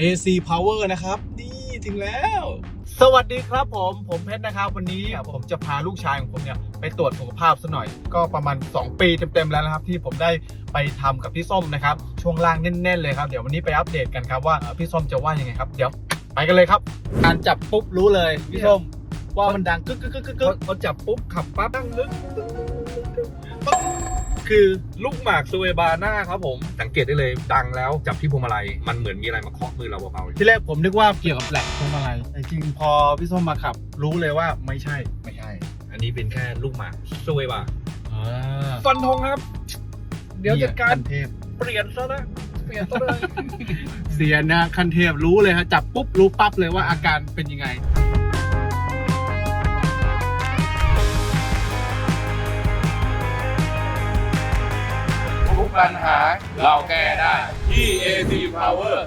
AC Power นะครับ นี่ถึงแล้ว สวัสดีครับผม ผมเพชรนะครับ วันนี้ผมจะพาลูกชายของผมเนี่ยไปตรวจสุขภาพซะหน่อย ก็ประมาณ 2 ปีเต็มๆแล้วนะครับ ที่ผมได้ไปทำกับพี่ส้มนะครับ ช่วงล่างแน่นๆเลยครับ เดี๋ยววันนี้ไปอัปเดตกันครับว่าเอ่อพี่ส้มจะว่ายังไงครับ เดี๋ยวไปกันเลยครับ การจับปุ๊บรู้เลยพี่ส้มว่ามันดังกึกกึกกึกกึกกึกพอจับปุ๊บขับปั๊บตั้งลึก คือลูกหมากซูเอบาน่าครับผม สังเกตได้เลยดังแล้วจับที่พวงมาลัยมันเหมือนมีอะไรมาเคาะมือเราเบาๆที่แรกผมนึกว่าเกี่ยวกับแหลกพวงมาลัยแต่จริงๆพอพี่ส้มมาขับ รู้เลยว่าไม่ใช่ไม่ใช่ อันนี้เป็นแค่ลูกหมากซูเอบาอ่าฟันธงครับ เดี๋ยวจัดการขั้นเทพเปลี่ยนซะนะเปลี่ยนซะเลยเสียนะคันเทพรู้เลยฮะจับปุ๊บรู้ปั๊บเลยว่าอาการเป็นยังไง ปัญหาเราแก้ได้ที่ AC Power